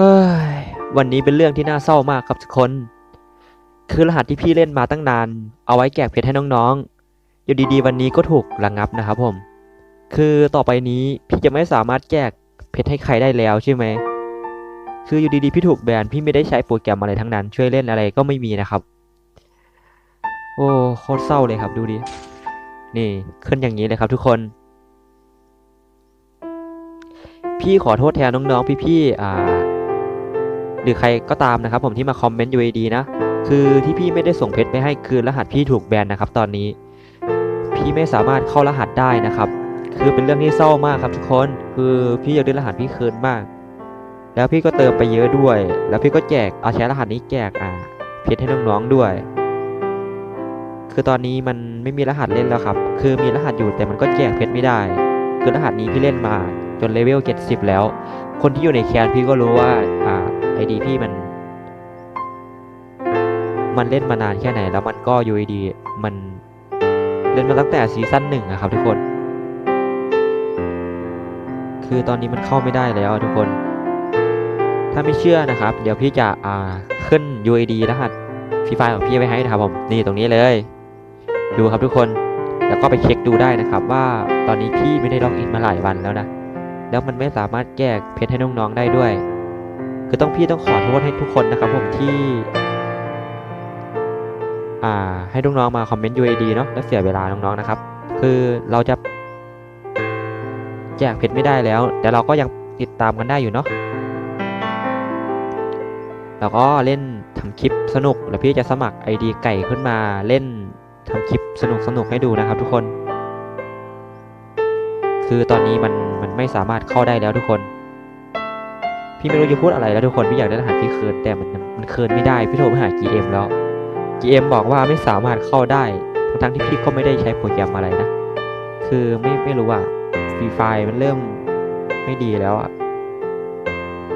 เฮ้ยวันนี้เป็นเรื่องที่น่าเศร้ามากครับทุกคน คือรหัสที่พี่เล่นมาตั้งนาน เอาไว้แจกเพชรให้น้องๆ อยู่ดีๆ วันนี้ก็ถูกระงงับนะครับผม คือต่อไปนี้พี่จะไม่สามารถแจกเพชรให้ใครได้แล้วใช่ไหม คืออยู่ดีๆ พี่ถูกแบน พี่ไม่ได้ใช้โปรแกรมอะไรทั้งนั้น ช่วยเล่นอะไรก็ไม่มีนะครับ โอ้โคตรเศร้าเลยครับดูดิ นี่ขึ้นอย่างนี้เลยครับทุกคน พี่ขอโทษแทนน้องๆ พี่ๆ อ่า หรือใครก็ตามนะครับ ผมที่มาคอมเมนต์ UAD นะ คือที่พี่ไม่ได้ส่งเพชรไปให้คือรหัสพี่ถูกแบนนะครับตอนนี้ พี่ไม่สามารถเข้ารหัสได้นะครับ คือเป็นเรื่องที่เศร้ามากครับทุกคน คือพี่อยากได้รหัสพี่คืนมาก แล้วพี่ก็เติมไปเยอะด้วย แล้วพี่ก็แจกเอาใช้รหัสนี้แจกอ่าเพชรให้น้องๆด้วย คือตอนนี้มันไม่มีรหัสเล่นแล้วครับ คือมีรหัสอยู่แต่มันก็แจกเพชรไม่ได้ คือรหัสนี้พี่เล่นมาจนเลเวล70 แล้ว คนที่อยู่ในแคนพี่ก็รู้ว่าอ่า ไอดีพี่มัน มันเล่นมานานแค่ไหน แล้วมันก็ UID มันเล่นมาตั้งแต่ซีซั่นหนึ่งอะครับทุกคน คือตอนนี้มันเข้าไม่ได้แล้วทุกคน ถ้าไม่เชื่อนะครับ เดี๋ยวพี่จะอ่าขึ้น UID รหัสฟีไฟของพี่ไว้ให้นะครับผม นี่ตรงนี้เลย ดูครับทุกคน แล้วก็ไปเช็คดูได้นะครับ ว่าตอนนี้พี่ไม่ได้ล็อกอินมาหลายวันแล้วนะ แล้วมันไม่สามารถแจกเพชรให้น้องๆได้ด้วย คือต้องพี่ต้องขอโทษให้ทุกคนนะครับผมที่อ่าให้น้องๆมาคอมเมนต์ UAD เนาะแล้วเสียเวลาน้องๆนะครับ คือเราจะแจกเพชรไม่ได้แล้ว แต่เราก็ยังติดตามกันได้อยู่เนาะแล้วก็เล่นทำคลิปสนุกแล้วพี่จะสมัคร ID ไก่ขึ้นมาเล่นทำคลิปสนุกๆให้ดูนะครับทุกคน คือตอนนี้มันมันไม่สามารถเข้าได้แล้วทุกคน พี่ไม่รู้จะพูดอะไรแล้วทุกคนพี่อยากได้รหัสพี่เคืนแต่มันมันเคืนไม่ได้พี่โทรไปหา GM แล้ว GM บอกว่าไม่สามารถเข้าได้ทั้งๆที่พี่ก็ไม่ได้ใช้โปรแกรมอะไรนะ คือไม่ไม่รู้อะฟรีไฟมันเริ่มไม่ดีแล้วอะ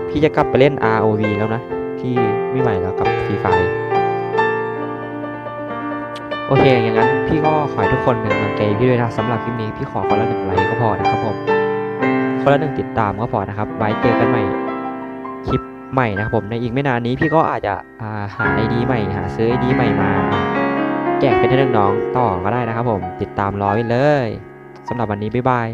พี่จะกลับไปเล่น ROV แล้วนะพี่ไม่ไหวแล้วกับฟรีไฟโอเค อย่างนั้นพี่ก็ขอให้ทุกคนเป็นกำลังใจพี่ด้วยนะสำหรับคลิปนี้พี่ขอคนละหนึ่งไลค์ก็พอนะครับผมคนละหนึ่งติดตามก็พอนะครับ ไว้เจอกันใหม่ คลิปใหม่นะครับผมในอีกไม่นานนี้พี่ก็อาจจะาหาไอดีใหม่หาซื้อไอดีใหม่มา แจกเป็นให้น้องๆต่อก็ได้นะครับผมติดตามรอไว้เลยสำหรับวันนี้บ๊ายบาย